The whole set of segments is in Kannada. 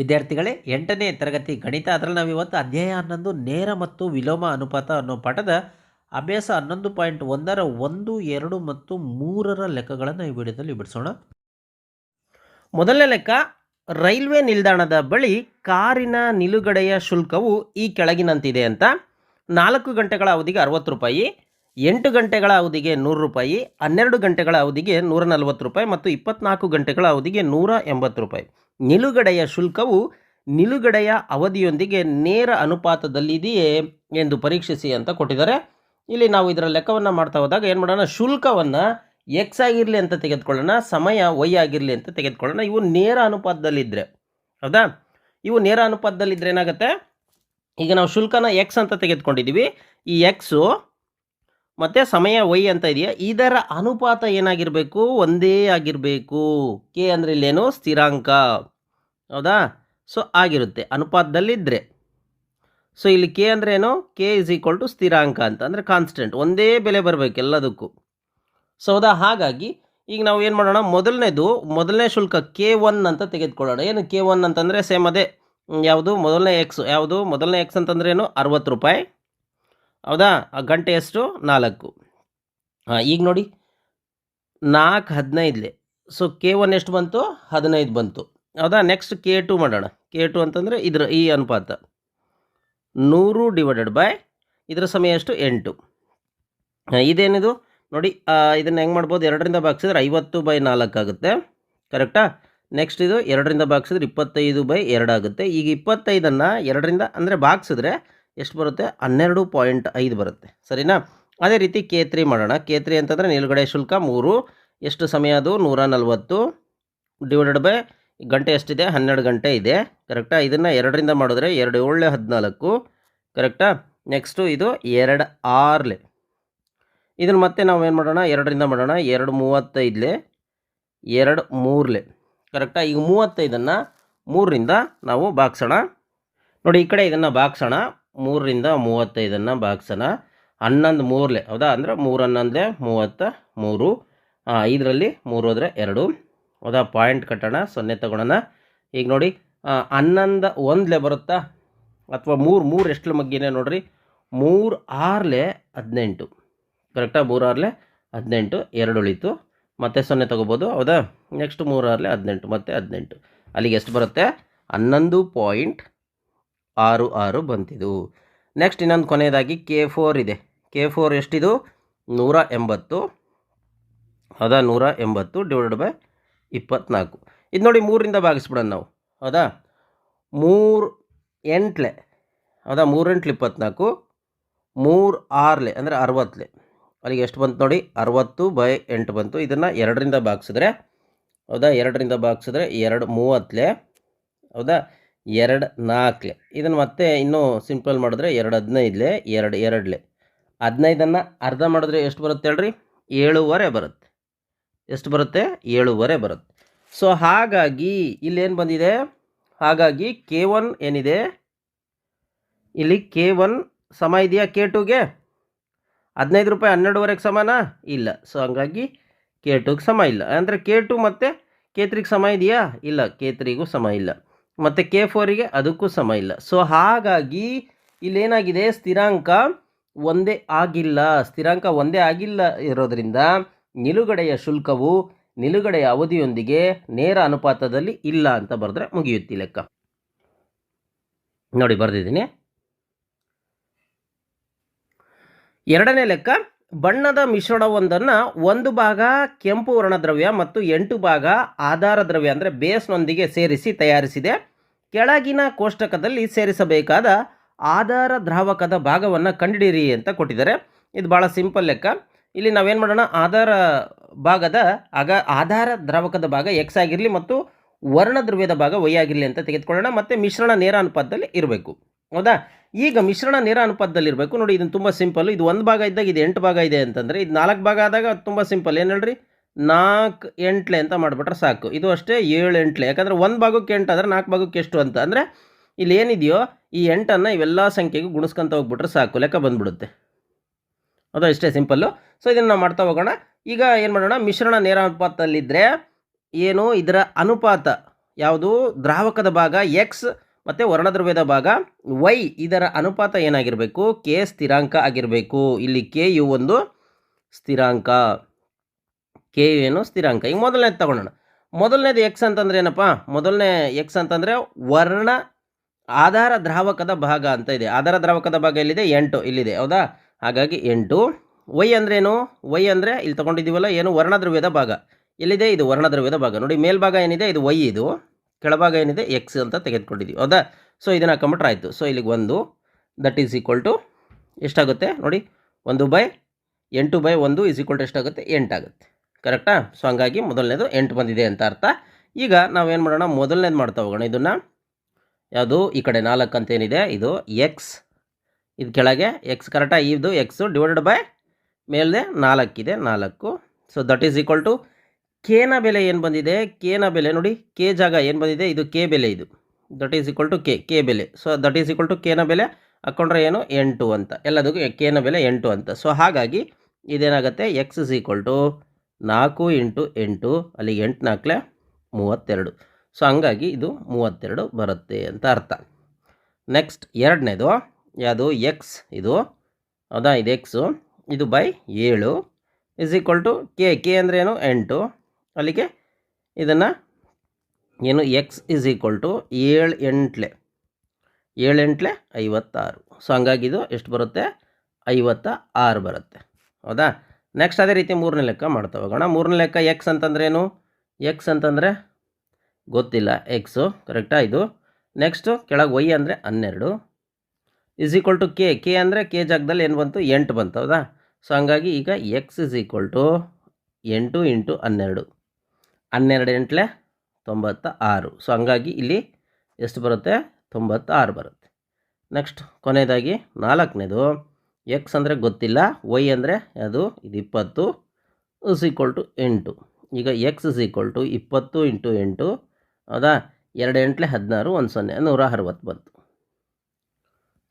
ವಿದ್ಯಾರ್ಥಿಗಳೇ, ಎಂಟನೇ ತರಗತಿ ಗಣಿತ ಅದರಲ್ಲಿ ನಾವು ಇವತ್ತು ಅಧ್ಯಾಯ ಹನ್ನೊಂದು, ನೇರ ಮತ್ತು ವಿಲೋಮ ಅನುಪಾತ ಅನ್ನೋ ಪಾಠದ ಅಭ್ಯಾಸ ಹನ್ನೊಂದು ಪಾಯಿಂಟ್ ಒಂದರ ಒಂದು, ಎರಡು ಮತ್ತು ಮೂರರ ಲೆಕ್ಕಗಳನ್ನು ಈ ವಿಡಿಯೋದಲ್ಲಿ ಬಿಡಿಸೋಣ. ಮೊದಲನೇ ಲೆಕ್ಕ, ರೈಲ್ವೆ ನಿಲ್ದಾಣದ ಬಳಿ ಕಾರಿನ ನಿಲುಗಡೆಯ ಶುಲ್ಕವು ಈ ಕೆಳಗಿನಂತಿದೆ ಅಂತ. ನಾಲ್ಕು ಗಂಟೆಗಳ ಅವಧಿಗೆ ಅರವತ್ತು ರೂಪಾಯಿ, ಎಂಟು ಗಂಟೆಗಳ ಅವಧಿಗೆ ನೂರು ರೂಪಾಯಿ, ಹನ್ನೆರಡು ಗಂಟೆಗಳ ಅವಧಿಗೆ ನೂರ ನಲವತ್ತು ರೂಪಾಯಿ ಮತ್ತು ಇಪ್ಪತ್ನಾಲ್ಕು ಗಂಟೆಗಳ ಅವಧಿಗೆ ನೂರ ಎಂಬತ್ತು ರೂಪಾಯಿ. ನಿಲುಗಡೆಯ ಶುಲ್ಕವು ನಿಲುಗಡೆಯ ಅವಧಿಯೊಂದಿಗೆ ನೇರ ಅನುಪಾತದಲ್ಲಿದೆಯೇ ಎಂದು ಪರೀಕ್ಷಿಸಿ ಅಂತ ಕೊಟ್ಟಿದ್ದಾರೆ. ಇಲ್ಲಿ ನಾವು ಇದರ ಲೆಕ್ಕವನ್ನು ಮಾಡ್ತಾ ಹೋದಾಗ ಏನು ಮಾಡೋಣ, ಶುಲ್ಕವನ್ನು ಎಕ್ಸ್ ಆಗಿರಲಿ ಅಂತ ತೆಗೆದುಕೊಳ್ಳೋಣ, ಸಮಯ ವೈ ಆಗಿರಲಿ ಅಂತ ತೆಗೆದುಕೊಳ್ಳೋಣ. ಇವು ನೇರ ಅನುಪಾತದಲ್ಲಿದ್ದರೆ ಹೌದಾ? ಇವು ನೇರ ಅನುಪಾತದಲ್ಲಿದ್ದರೆ ಏನಾಗುತ್ತೆ? ಈಗ ನಾವು ಶುಲ್ಕನ ಎಕ್ಸ್ ಅಂತ ತೆಗೆದುಕೊಂಡಿದ್ದೀವಿ ಈ ಎಕ್ಸು ಮತ್ತು ಸಮಯ ವೈ ಅಂತ ಇದೆಯಾ? ಇದರ ಅನುಪಾತ ಏನಾಗಿರಬೇಕು? ಒಂದೇ ಆಗಿರಬೇಕು. ಕೆ ಅಂದರೆ ಇಲ್ಲೇನು? ಸ್ಥಿರಾಂಕ. ಹೌದಾ? ಸೊ ಆಗಿರುತ್ತೆ. ಅನುಪಾತದಲ್ಲಿದ್ದರೆ ಸೊ ಇಲ್ಲಿ ಕೆ ಅಂದ್ರೆ ಏನು? ಕೆ ಇಸ್ ಈಕ್ವಲ್ ಟು ಸ್ಥಿರಾಂಕ ಅಂತ. ಅಂದರೆ ಕಾನ್ಸ್ಟೆಂಟ್ ಒಂದೇ ಬೆಲೆ ಬರಬೇಕು ಎಲ್ಲದಕ್ಕೂ. ಸೊ ಹೌದಾ? ಹಾಗಾಗಿ ಈಗ ನಾವು ಏನು ಮಾಡೋಣ? ಮೊದಲನೇದು, ಮೊದಲನೇ ಶುಲ್ಕ ಕೆ ಒನ್ ಅಂತ ತೆಗೆದುಕೊಳ್ಳೋಣ. ಏನು ಕೆ ಒನ್ ಅಂತಂದರೆ ಸೇಮ್ ಅದೇ. ಯಾವುದು? ಮೊದಲನೇ ಎಕ್ಸ್ ಯಾವುದು? ಮೊದಲನೇ ಎಕ್ಸ್ ಅಂತಂದ್ರೆ ಏನು? ಅರವತ್ತು ರೂಪಾಯಿ. ಹೌದಾ? ಆ ಗಂಟೆ ಎಷ್ಟು? ನಾಲ್ಕು. ಹಾಂ, ಈಗ ನೋಡಿ. ನಾಲ್ಕು, ಹದಿನೈದಲೆ. ಸೊ ಕೆ ಒನ್ ಎಷ್ಟು ಬಂತು? ಹದಿನೈದು ಬಂತು. ಹೌದಾ? ನೆಕ್ಸ್ಟ್ ಕೆ ಟು ಮಾಡೋಣ. ಕೆ ಟು ಅಂತಂದರೆ ಇದ್ರ ಈ ಅನುಪಾತ. ನೂರು ಡಿವೈಡೆಡ್ ಬೈ ಇದರ ಸಮಯ ಎಷ್ಟು? ಎಂಟು. ಇದೇನಿದು? ನೋಡಿ ಇದನ್ನು ಹೆಂಗೆ ಮಾಡ್ಬೋದು? ಎರಡರಿಂದ ಭಾಗಿಸಿದ್ರೆ ಐವತ್ತು ಬೈ ನಾಲ್ಕು ಆಗುತ್ತೆ. ಕರೆಕ್ಟಾ ನೆಕ್ಸ್ಟ್ ಇದು ಎರಡರಿಂದ ಭಾಗಿಸಿದ್ರೆ ಇಪ್ಪತ್ತೈದು ಬೈ ಎರಡು ಆಗುತ್ತೆ. ಈಗ ಇಪ್ಪತ್ತೈದನ್ನು ಎರಡರಿಂದ ಅಂದರೆ ಭಾಗಿಸಿದ್ರೆ ಎಷ್ಟು ಬರುತ್ತೆ? ಹನ್ನೆರಡು ಪಾಯಿಂಟ್ ಐದು ಬರುತ್ತೆ. ಸರಿನಾ? ಅದೇ ರೀತಿ ಕೆ ತ್ರೀ ಮಾಡೋಣ. ಕೆ ತ್ರೀ ಅಂತಂದರೆ ನಿಲುಗಡೆ ಶುಲ್ಕ ಮೂರು, ಎಷ್ಟು ಸಮಯ ಅದು? ನೂರ ನಲ್ವತ್ತು ಡಿವೈಡೆಡ್ ಬೈ ಗಂಟೆ ಎಷ್ಟಿದೆ? ಹನ್ನೆರಡು ಗಂಟೆ ಇದೆ. ಕರೆಕ್ಟಾ ಇದನ್ನು ಎರಡರಿಂದ ಮಾಡಿದ್ರೆ ಎರಡು ಏಳಲೆ ಹದಿನಾಲ್ಕು. ಕರೆಕ್ಟಾ ನೆಕ್ಸ್ಟು ಇದು ಎರಡು ಆರ್ಲೆ. ಇದನ್ನು ಮತ್ತೆ ನಾವು ಏನು ಮಾಡೋಣ? ಎರಡರಿಂದ ಮಾಡೋಣ. ಎರಡು ಮೂವತ್ತೈದಲೆ, ಎರಡು ಮೂರಲೆ. ಕರೆಕ್ಟಾ ಈಗ ಮೂವತ್ತೈದನ್ನು ಮೂರರಿಂದ ನಾವು ಬಾಗ್ಸೋಣ ನೋಡಿ ಈ ಕಡೆ ಇದನ್ನು ಬಾಗ್ಸೋಣ ಮೂರರಿಂದ ಮೂವತ್ತೈದನ್ನು ಭಾಗಿಸೋಣ. ಹನ್ನೊಂದು ಮೂರಲೆ ಹೌದಾ? ಅಂದರೆ ಮೂರು ಹನ್ನೊಂದಲೆ ಮೂವತ್ತ ಮೂರು ಐದರಲ್ಲಿ ಮೂರು ಹೋದರೆ ಎರಡು. ಹೌದಾ? ಪಾಯಿಂಟ್ ಕಟ್ಟೋಣ, ಸೊನ್ನೆ ತಗೊಳ್ಳೋಣ. ಈಗ ನೋಡಿ ಹನ್ನೊಂದು ಒಂದಲೆ ಬರುತ್ತಾ? ಅಥವಾ ಮೂರು ಮೂರು ಎಷ್ಟು ಮಗ್ಗಿನೇ ನೋಡಿರಿ? ಮೂರು ಆರಲೆ ಹದಿನೆಂಟು. ಕರೆಕ್ಟಾ? ಮೂರು ಆರ್ಲೆ ಹದಿನೆಂಟು, ಎರಡು ಉಳಿತು. ಮತ್ತೆ ಸೊನ್ನೆ ತಗೋಬೋದು, ಹೌದಾ? ನೆಕ್ಸ್ಟ್ ಮೂರು ಆರ್ಲೆ ಹದಿನೆಂಟು, ಮತ್ತೆ ಹದಿನೆಂಟು. ಅಲ್ಲಿಗೆ ಎಷ್ಟು ಬರುತ್ತೆ? ಹನ್ನೊಂದು ಪಾಯಿಂಟ್ ಆರು ಆರು ಬಂತಿದು. ನೆಕ್ಸ್ಟ್ ಇನ್ನೊಂದು ಕೊನೆಯದಾಗಿ ಕೆ ಫೋರ್ ಇದೆ. ಕೆ ಫೋರ್ ಎಷ್ಟಿದು? ನೂರ ಎಂಬತ್ತು. ಹೌದಾ? ನೂರ ಎಂಬತ್ತು ಡಿವೈಡ್ ಬೈ ಇಪ್ಪತ್ನಾಲ್ಕು. ಇದು ನೋಡಿ ಮೂರರಿಂದ ಭಾಗಿಸ್ಬಿಡೋಣ ನಾವು. ಹೌದಾ? ಮೂರು ಎಂಟ್ಲೆ. ಹೌದಾ? ಮೂರು ಎಂಟ್ಲೆ ಇಪ್ಪತ್ನಾಲ್ಕು. ಮೂರು ಆರ್ಲೆ ಅಂದರೆ ಅರವತ್ತಲೆ ಅಲ್ಲಿಗೆ ಎಷ್ಟು ಬಂತು ನೋಡಿ? ಅರವತ್ತು ಬೈ ಎಂಟು ಬಂತು. ಇದನ್ನು ಎರಡರಿಂದ ಭಾಗಿಸಿದ್ರೆ, ಹೌದಾ? ಎರಡರಿಂದ ಭಾಗಿಸಿದ್ರೆ ಎರಡು ಮೂವತ್ತಲೆ ಹೌದಾ? ಎರಡು ನಾಲ್ಕಲೆ ಇದನ್ನು ಮತ್ತೆ ಇನ್ನೂ ಸಿಂಪಲ್ ಮಾಡಿದ್ರೆ ಎರಡು ಹದಿನೈದಲೆ ಎರಡು ಎರಡಲೆ ಹದಿನೈದನ್ನು ಅರ್ಧ ಮಾಡಿದ್ರೆ ಎಷ್ಟು ಬರುತ್ತೆ ಹೇಳ್ರಿ? ಏಳುವರೆ ಬರುತ್ತೆ. ಎಷ್ಟು ಬರುತ್ತೆ? ಏಳುವರೆ ಬರುತ್ತೆ. ಸೊ ಹಾಗಾಗಿ ಇಲ್ಲೇನು ಬಂದಿದೆ? ಹಾಗಾಗಿ ಕೆ ಒನ್ ಏನಿದೆ? ಇಲ್ಲಿ ಕೆ ಒನ್ ಸಮ ಇದೆಯಾ ಕೆ ಟುಗೆ ಹದಿನೈದು ರೂಪಾಯಿ ಹನ್ನೆರಡುವರೆಗೆ ಸಮಾನ? ಇಲ್ಲ. ಸೊ ಹಂಗಾಗಿ ಕೆ ಟುಗೆ ಸಮ ಇಲ್ಲ. ಅಂದರೆ ಕೆ ಟು ಮತ್ತು ಕೆ ಸಮ ಇದೆಯಾ? ಇಲ್ಲ. ಕೆ ತ್ರಿಗೂ ಸಮ ಇಲ್ಲ. ಮತ್ತು ಕೆ ಫೋರಿಗೆ ಅದಕ್ಕೂ ಸಮ ಇಲ್ಲ. ಸೊ ಹಾಗಾಗಿ ಇಲ್ಲೇನಾಗಿದೆ? ಸ್ಥಿರಾಂಕ ಒಂದೇ ಆಗಿಲ್ಲ. ಸ್ಥಿರಾಂಕ ಒಂದೇ ಆಗಿಲ್ಲ ಇರೋದ್ರಿಂದ ನಿಲುಗಡೆಯ ಶುಲ್ಕವು ನಿಲುಗಡೆಯ ಅವಧಿಯೊಂದಿಗೆ ನೇರ ಅನುಪಾತದಲ್ಲಿ ಇಲ್ಲ ಅಂತ ಬರೆದ್ರೆ ಮುಗಿಯುತ್ತೆ ಲೆಕ್ಕ. ನೋಡಿ ಬರೆದಿದ್ದೀನಿ. ಎರಡನೇ ಲೆಕ್ಕ, ಬಣ್ಣದ ಮಿಶ್ರಣವೊಂದನ್ನು ಒಂದು ಭಾಗ ಕೆಂಪು ವರ್ಣದ್ರವ್ಯ ಮತ್ತು ಎಂಟು ಭಾಗ ಆಧಾರ ದ್ರವ್ಯ ಅಂದರೆ ಬೇಸ್ನೊಂದಿಗೆ ಸೇರಿಸಿ ತಯಾರಿಸಿದೆ. ಕೆಳಗಿನ ಕೋಷ್ಟಕದಲ್ಲಿ ಸೇರಿಸಬೇಕಾದ ಆಧಾರ ದ್ರಾವಕದ ಭಾಗವನ್ನು ಕಂಡುಹಿಡಿಯಿರಿ ಅಂತ ಕೊಟ್ಟಿದ್ದಾರೆ. ಇದು ಭಾಳ ಸಿಂಪಲ್ ಲೆಕ್ಕ. ಇಲ್ಲಿ ನಾವೇನು ಮಾಡೋಣ? ಆಧಾರ ಭಾಗದ ಆಗ ಆಧಾರ ದ್ರಾವಕದ ಭಾಗ ಎಕ್ಸ್ ಆಗಿರಲಿ ಮತ್ತು ವರ್ಣದ್ರವ್ಯದ ಭಾಗ ವೈ ಆಗಿರಲಿ ಅಂತ ತೆಗೆದುಕೊಳ್ಳೋಣ. ಮತ್ತು ಮಿಶ್ರಣ ನೇರ ಅನುಪಾತದಲ್ಲಿ ಇರಬೇಕು. ಹೌದಾ? ಈಗ ಮಿಶ್ರಣ ನೇರ ಅನುಪಾತದಲ್ಲಿ ಇರಬೇಕು ನೋಡಿ ಇದನ್ನು ತುಂಬ ಸಿಂಪಲ್ ಇದು ಒಂದು ಭಾಗ ಇದ್ದಾಗ ಇದು ಎಂಟು ಭಾಗ ಇದೆ ಅಂತಂದರೆ, ಇದು ನಾಲ್ಕು ಭಾಗ ಆದಾಗ ತುಂಬ ಸಿಂಪಲ್ ಏನು ಹೇಳ್ರಿ? ನಾಲ್ಕು ಎಂಟ್ಲೆ ಅಂತ ಮಾಡಿಬಿಟ್ರೆ ಸಾಕು. ಇದು ಅಷ್ಟೇ ಏಳು ಎಂಟ್ಲೆ. ಯಾಕಂದರೆ ಒಂದು ಭಾಗಕ್ಕೆ ಎಂಟು ಆದರೆ ನಾಲ್ಕು ಭಾಗಕ್ಕೆ ಎಷ್ಟು ಅಂತ. ಅಂದರೆ ಇಲ್ಲಿ ಏನಿದೆಯೋ ಈ ಎಂಟನ್ನು ಇವೆಲ್ಲ ಸಂಖ್ಯೆಗೂ ಗುಣಿಸ್ಕೊಂತ ಹೋಗ್ಬಿಟ್ರೆ ಸಾಕು. ಲೆಕ್ಕ ಬಂದ್ಬಿಡುತ್ತೆ. ಅದು ಇಷ್ಟೇ ಸಿಂಪಲ್ಲು. ಸೊ ಇದನ್ನು ನಾವು ಮಾಡ್ತಾ ಹೋಗೋಣ. ಈಗ ಏನು ಮಾಡೋಣ? ಮಿಶ್ರಣ ನೇರ ಅನುಪಾತದಲ್ಲಿದ್ದರೆ ಏನು? ಇದರ ಅನುಪಾತ ಯಾವುದು? ದ್ರಾವಕದ ಭಾಗ ಎಕ್ಸ್ ಮತ್ತು ವರ್ಣದ್ರವ್ಯದ ಭಾಗ ವೈ ಇದರ ಅನುಪಾತ ಏನಾಗಿರಬೇಕು? ಕೆ ಸ್ಥಿರಾಂಕ ಆಗಿರಬೇಕು. ಇಲ್ಲಿ ಕೆ ಯು ಒಂದು ಸ್ಥಿರಾಂಕ. ಕೆ ಯು ಏನು ಸ್ಥಿರಾಂಕ ಈಗ ಮೊದಲನೇದು ತಗೊಳ್ಳೋಣ. ಮೊದಲನೇದು ಎಕ್ಸ್ ಅಂತಂದ್ರೆ ಏನಪ್ಪ? ಮೊದಲನೇ ಎಕ್ಸ್ ಅಂತಂದರೆ ವರ್ಣ ಆಧಾರ ದ್ರಾವಕದ ಭಾಗ ಅಂತ ಇದೆ. ಆಧಾರ ದ್ರಾವಕದ ಭಾಗ ಎಲ್ಲಿದೆ? ಎಂಟು ಇಲ್ಲಿದೆ. ಹೌದಾ? ಹಾಗಾಗಿ ಎಂಟು. ವೈ ಅಂದ್ರೇನು ವೈ ಅಂದರೆ ಇಲ್ಲಿ ತಗೊಂಡಿದ್ದೀವಲ್ಲ, ಏನು? ವರ್ಣದ್ರವ್ಯದ ಭಾಗ. ಎಲ್ಲಿದೆ? ಇದು ವರ್ಣದ್ರವ್ಯದ ಭಾಗ. ನೋಡಿ, ಮೇಲ್ಭಾಗ ಏನಿದೆ? ಇದು ವೈ ಇದು. ಕೆಳಭಾಗ ಏನಿದೆ? ಎಕ್ಸ್ ಅಂತ ತೆಗೆದುಕೊಂಡಿದ್ದೀವಿ. ಹೌದಾ? ಸೊ ಇದನ್ನು ಹಾಕೊಂಬಿಟ್ರೆ ಆಯಿತು. ಸೊ ಇಲ್ಲಿಗೆ ಒಂದು. ದಟ್ ಈಸ್ ಈಕ್ವಲ್ ಟು ಎಷ್ಟಾಗುತ್ತೆ? ನೋಡಿ, ಒಂದು ಬೈ ಎಂಟು ಬೈ ಒಂದು ಈಸ್ ಈಕ್ವಲ್ ಟು ಎಷ್ಟಾಗುತ್ತೆ? ಎಂಟಾಗುತ್ತೆ ಕರೆಕ್ಟಾ? ಸೊ ಹಂಗಾಗಿ ಮೊದಲನೇದು ಎಂಟು ಬಂದಿದೆ ಅಂತ ಅರ್ಥ. ಈಗ ನಾವೇನು ಮಾಡೋಣ? ಮೊದಲನೇದು ಮಾಡ್ತಾ ಹೋಗೋಣ. ಇದನ್ನು ಯಾವುದು? ಈ ಕಡೆ ನಾಲ್ಕು ಅಂತ ಏನಿದೆ ಇದು ಎಕ್ಸ್ ಇದು ಕೆಳಗೆ ಎಕ್ಸ್ ಕರೆಕ್ಟಾ? ಇದು ಎಕ್ಸು ಡಿವೈಡೆಡ್ ಬೈ ಮೇಲೆ ನಾಲ್ಕಿದೆ. ನಾಲ್ಕು. So that is equal to ಕೇನ ಬೆಲೆ ಏನು ಬಂದಿದೆ? ಕೆನ ಬೆಲೆ ನೋಡಿ. ಕೆ ಜಾಗ ಏನು ಬಂದಿದೆ? ಇದು ಕೆ ಬೆಲೆ ಇದು. That is equal to K K ಬೆಲೆ. So that is equal to ಕೆನ ಬೆಲೆ. ಹಾಕ್ಕೊಂಡ್ರೆ ಏನು? ಎಂಟು ಅಂತ. ಎಲ್ಲದಕ್ಕೂ ಕೆನ ಬೆಲೆ ಎಂಟು ಅಂತ. ಸೊ ಹಾಗಾಗಿ ಇದೇನಾಗುತ್ತೆ? ಎಕ್ಸ್ ಇಸ್ ಈಕ್ವಲ್ ಟು ನಾಲ್ಕು ಇಂಟು ಎಂಟು ಅಲ್ಲಿ ಎಂಟು ನಾಲ್ಕಲೆ ಮೂವತ್ತೆರಡು. ಸೊ ಹಂಗಾಗಿ ಇದು ಮೂವತ್ತೆರಡು ಬರುತ್ತೆ ಅಂತ ಅರ್ಥ. ನೆಕ್ಸ್ಟ್ ಎರಡನೇದು, ಯಾವುದು ಎಕ್ಸ್ ಇದು? ಹೌದಾ ಇದು ಎಕ್ಸು ಇದು ಬೈ ಏಳು is equal to K K ಅಂದರೆ ಏನು? ಎಂಟು. ಅಲ್ಲಿಗೆ ಇದನ್ನು ಏನು? ಎಕ್ಸ್ ಇಸ್ ಈಕ್ವಲ್ ಟು ಏಳು ಎಂಟ್ಲೆ. ಏಳು ಎಂಟ್ಲೆ ಐವತ್ತಾರು. ಸೊ ಹಂಗಾಗಿ ಇದು ಎಷ್ಟು ಬರುತ್ತೆ? ಐವತ್ತ ಆರು ಬರುತ್ತೆ. ಹೌದಾ? ನೆಕ್ಸ್ಟ್ ಅದೇ ರೀತಿ ಮೂರನೇ ಲೆಕ್ಕ ಮಾಡ್ತಾ ಹೋಗೋಣ ಮೂರನೇ ಲೆಕ್ಕ ಎಕ್ಸ್ ಅಂತಂದ್ರೇನು? ಎಕ್ಸ್ ಅಂತಂದರೆ ಗೊತ್ತಿಲ್ಲ. ಎಕ್ಸು ಕರೆಕ್ಟಾ ಇದು. ನೆಕ್ಸ್ಟು ಕೆಳಗೆ ವೈ ಅಂದರೆ ಹನ್ನೆರಡು. Is equal to K K ಅಂದರೆ ಕೆ ಜಾಗದಲ್ಲಿ ಏನು ಬಂತು? ಎಂಟು ಬಂತು, ಹೌದಾ? ಸೊ ಹಂಗಾಗಿ ಈಗ ಎಕ್ಸ್ ಇಸ್ ಈಕ್ವಲ್ ಟು ಎಂಟು ಇಂಟು ಹನ್ನೆರಡು. ಹನ್ನೆರಡು ಎಂಟ್ಲೆ ತೊಂಬತ್ತ ಆರು ಸೊ ಹಂಗಾಗಿ ಇಲ್ಲಿ ಎಷ್ಟು ಬರುತ್ತೆ? ತೊಂಬತ್ತಾರು ಬರುತ್ತೆ. ನೆಕ್ಸ್ಟ್ ಕೊನೆಯದಾಗಿ ನಾಲ್ಕನೇದು. ಎಕ್ಸ್ ಅಂದರೆ ಗೊತ್ತಿಲ್ಲ ವೈ ಅಂದರೆ ಅದು ಇದು ಇಪ್ಪತ್ತು ಇಸ್ ಈಕ್ವಲ್ ಟು ಎಂಟು. ಈಗ ಎಕ್ಸ್ ಇಸ್ ಈಕ್ವಲ್ ಟು ಇಪ್ಪತ್ತು ಇಂಟು ಎಂಟು ಹೌದಾ ಎರಡು ಎಂಟ್ಲೆ ಹದಿನಾರು, ಒಂದು ಸೊನ್ನೆ, ನೂರ ಅರವತ್ತು ಬಂತು.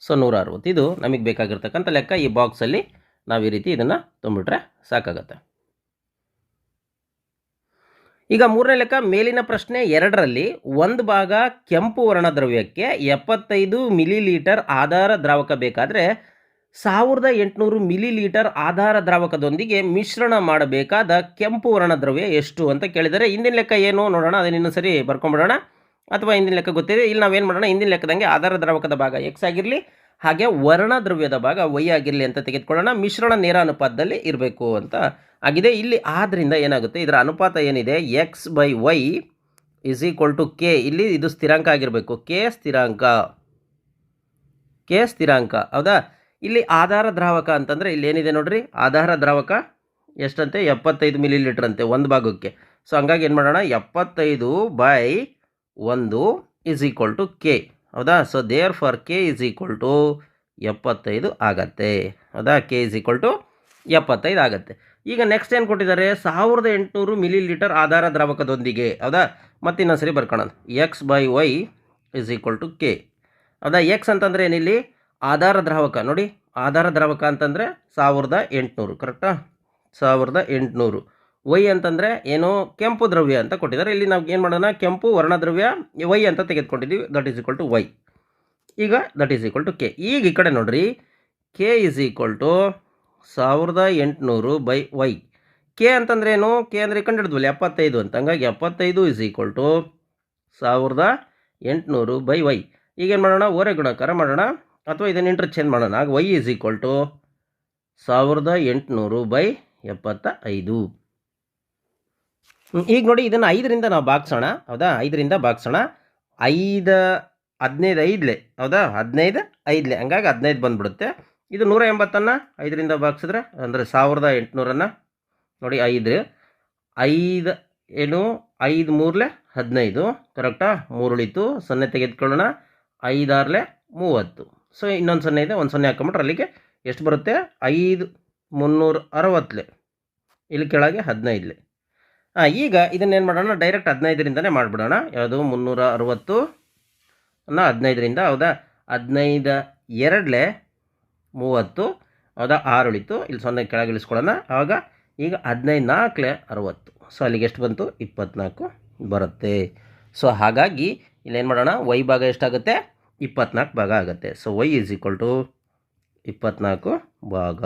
ಸೊ ನೂರ ಅರವತ್ತು. ಇದು ನಮಗೆ ಬೇಕಾಗಿರ್ತಕ್ಕಂಥ ಲೆಕ್ಕ. ಈ ಬಾಕ್ಸಲ್ಲಿ ನಾವು ಈ ರೀತಿ ಇದನ್ನು ತುಂಬಿಟ್ರೆ ಸಾಕಾಗತ್ತೆ. ಈಗ ಮೂರನೇ ಲೆಕ್ಕ, ಮೇಲಿನ ಪ್ರಶ್ನೆ ಎರಡರಲ್ಲಿ ಒಂದು ಭಾಗ ಕೆಂಪು ವರ್ಣದ್ರವ್ಯಕ್ಕೆ ಎಪ್ಪತ್ತೈದು ಮಿಲಿ ಲೀಟರ್ ಆಧಾರ ದ್ರಾವಕ ಬೇಕಾದರೆ ಸಾವಿರದ ಎಂಟುನೂರು ಮಿಲಿ ಲೀಟರ್ ಆಧಾರ ದ್ರಾವಕದೊಂದಿಗೆ ಮಿಶ್ರಣ ಮಾಡಬೇಕಾದ ಕೆಂಪು ವರ್ಣದ್ರವ್ಯ ಎಷ್ಟು ಅಂತ ಕೇಳಿದರೆ ಹಿಂದಿನ ಲೆಕ್ಕ ಏನು ನೋಡೋಣ ಅದನ್ನ ಇನ್ನೊಂದು ಸರಿ ಬರ್ಕೊಂಬಿಡೋಣ. ಅಥವಾ ಹಿಂದಿನ ಲೆಕ್ಕ ಗೊತ್ತಿದೆ, ಇಲ್ಲಿ ನಾವೇನು ಮಾಡೋಣ, ಹಿಂದಿನ ಲೆಕ್ಕದಂಗೆ ಆಧಾರ ದ್ರಾವಕದ ಭಾಗ ಎಕ್ಸ್ ಆಗಿರಲಿ, ಹಾಗೆ ವರ್ಣದ್ರವ್ಯದ ಭಾಗ ವೈ ಆಗಿರಲಿ ಅಂತ ತೆಗೆದುಕೊಳ್ಳೋಣ. ಮಿಶ್ರಣ ನೇರ ಅನುಪಾತದಲ್ಲಿ ಇರಬೇಕು ಅಂತ ಆಗಿದೆ. ಇಲ್ಲಿ ಆದ್ದರಿಂದ ಏನಾಗುತ್ತೆ, ಇದರ ಅನುಪಾತ ಏನಿದೆ X by Y is equal to K ಇಲ್ಲಿ ಇದು ಸ್ಥಿರಾಂಕ ಆಗಿರಬೇಕು ಕೆ ಸ್ಥಿರಾಂಕ ಕೆ ಸ್ಥಿರಾಂಕ, ಹೌದಾ? ಇಲ್ಲಿ ಆಧಾರ ದ್ರಾವಕ ಅಂತಂದರೆ ಇಲ್ಲಿ ಏನಿದೆ ನೋಡ್ರಿ? ಆಧಾರ ದ್ರಾವಕ ಎಷ್ಟಂತೆ? ಎಪ್ಪತ್ತೈದು ಮಿಲಿ ಲೀಟ್ರ್ ಅಂತೆ ಒಂದು ಭಾಗಕ್ಕೆ. ಸೊ ಹಂಗಾಗಿ ಏನು ಮಾಡೋಣ? ಎಪ್ಪತ್ತೈದು ಬೈ ಒಂದು ಇಸ್ ಈಕ್ವಲ್ ಟು ಕೆ ಹೌದಾ? So therefore K is equal to ಎಪ್ಪತ್ತೈದು ಆಗತ್ತೆ. ಹೌದಾ? ಕೆ ಇಸ್ ಈಕ್ವಲ್ ಟು ಎಪ್ಪತ್ತೈದು ಆಗುತ್ತೆ. ಈಗ ನೆಕ್ಸ್ಟ್ ಏನು ಕೊಟ್ಟಿದ್ದಾರೆ? ಸಾವಿರದ ಎಂಟುನೂರು ಮಿಲಿ ಲೀಟರ್ ಆಧಾರ ದ್ರಾವಕದೊಂದಿಗೆ. ಹೌದಾ? ಮತ್ತು ಇನ್ನೊಂದು ಸರಿ ಬರ್ಕೊಳ್ಳೋಣ X by Y is equal to K ಹೌದಾ? ಎಕ್ಸ್ ಅಂತಂದರೆ ಏನಿಲ್ಲಿ? ಆಧಾರ ದ್ರಾವಕ, ನೋಡಿ, ಆಧಾರ ದ್ರಾವಕ ಅಂತಂದರೆ ಸಾವಿರದ ಎಂಟುನೂರು ಕರೆಕ್ಟಾ ಸಾವಿರದ ಎಂಟುನೂರು. ವೈ ಅಂತಂದರೆ ಏನು ಕೆಂಪು ದ್ರವ್ಯ ಅಂತ ಕೊಟ್ಟಿದ್ದಾರೆ. ಇಲ್ಲಿ ನಾವು ಏನು ಮಾಡೋಣ? ಕೆಂಪು ವರ್ಣದ್ರವ್ಯ ವೈ ಅಂತ ತೆಗೆದುಕೊಂಡಿದ್ದೀವಿ. That is equal to Y ಈಗ that is equal to K ಈಗ ಈ ಕಡೆ ನೋಡಿರಿ. ಕೆ ಈಸ್ ಈಕ್ವಲ್ ಟು ಸಾವಿರದ ಎಂಟುನೂರು ಬೈ ವೈ ಕೆ ಅಂತಂದ್ರೆ ಏನು? ಕೆ ಅಂದರೆ ಕಂಡಿಡಿದ್ವಲ್ಲ, ಎಪ್ಪತ್ತೈದು ಅಂತ. ಹಂಗಾಗಿ ಎಪ್ಪತ್ತೈದು ಇಸ್ ಈಕ್ವಲ್ ಟು ಸಾವಿರದ ಎಂಟುನೂರು ಬೈ ವೈ ಈಗೇನು ಮಾಡೋಣ? ಓರೆ ಗುಣಾಕಾರ ಮಾಡೋಣ. ಅಥವಾ ಇದನ್ನು ಇಂಟರ್ಚೇಂಜ್ ಮಾಡೋಣ. ಆಗ ವೈ ಈಸ್ ಈಕ್ವಲ್ ಟು ಸಾವಿರದ ಎಂಟುನೂರು ಬೈ ಎಪ್ಪತ್ತ ಐದು ಈಗ ನೋಡಿ ಇದನ್ನು ಐದರಿಂದ ನಾವು ಬಾಗಿಸೋಣ ಹೌದಾ? ಐದರಿಂದ ಬಾಗಿಸೋಣ ಐದು, ಹದಿನೈದು ಐದಲೆ. ಹೌದಾ? ಹದಿನೈದು ಐದಲೆ. ಹಂಗಾಗಿ ಹದಿನೈದು ಬಂದುಬಿಡುತ್ತೆ. ಇದು ನೂರ ಎಂಬತ್ತನ್ನು ಐದರಿಂದ ಬಾಗಿಸಿದ್ರೆ ಅಂದರೆ ಸಾವಿರದ ಎಂಟುನೂರನ್ನು ನೋಡಿ ಐದು. ಐದು ಏನು? ಐದು ಮೂರಲೆ ಹದಿನೈದು. ಕರೆಕ್ಟಾ ಮೂರು ಉಳಿತು ಸೊನ್ನೆ ತೆಗೆದುಕೊಳ್ಳೋಣ. ಐದಾರಲೆ ಮೂವತ್ತು. ಸೊ, ಇನ್ನೊಂದು ಸೊನ್ನೆ ಇದೆ, ಒಂದು ಸೊನ್ನೆ ಹಾಕೊಂಬಿಟ್ರೆ ಅಲ್ಲಿಗೆ ಎಷ್ಟು ಬರುತ್ತೆ? ಐದು, ಮುನ್ನೂರ ಅರವತ್ತಲೆ ಇಲ್ಲಿ ಕೆಳಗೆ ಹದಿನೈದಲೆ. ಹಾಂ ಈಗ ಇದನ್ನೇನು ಮಾಡೋಣ? ಡೈರೆಕ್ಟ್ ಹದಿನೈದರಿಂದನೇ ಮಾಡಿಬಿಡೋಣ. ಯಾವುದು? ಮುನ್ನೂರ ಅರವತ್ತು ಹದಿನೈದರಿಂದ, ಹೌದಾ? ಹದಿನೈದು ಎರಡಲೆ ಮೂವತ್ತು, ಹೌದಾ? ಆರು ಉಳಿತು ಇಲ್ಲಿ ಸೊನ್ನೆ ಕೆಳಗೆ ಇಳಿಸ್ಕೊಳ್ಳೋಣ. ಆವಾಗ ಈಗ ಹದಿನೈದು ನಾಲ್ಕಲೆ ಅರವತ್ತು. ಸೊ, ಅಲ್ಲಿಗೆ ಎಷ್ಟು ಬಂತು? ಇಪ್ಪತ್ತ್ನಾಲ್ಕು ಬರುತ್ತೆ. ಸೊ, ಹಾಗಾಗಿ ಇಲ್ಲೇನು ಮಾಡೋಣ? ವೈ ಭಾಗ ಎಷ್ಟಾಗುತ್ತೆ? ಇಪ್ಪತ್ನಾಲ್ಕು ಭಾಗ ಆಗುತ್ತೆ. So Y is equal to ಇಪ್ಪತ್ನಾಲ್ಕು ಭಾಗ.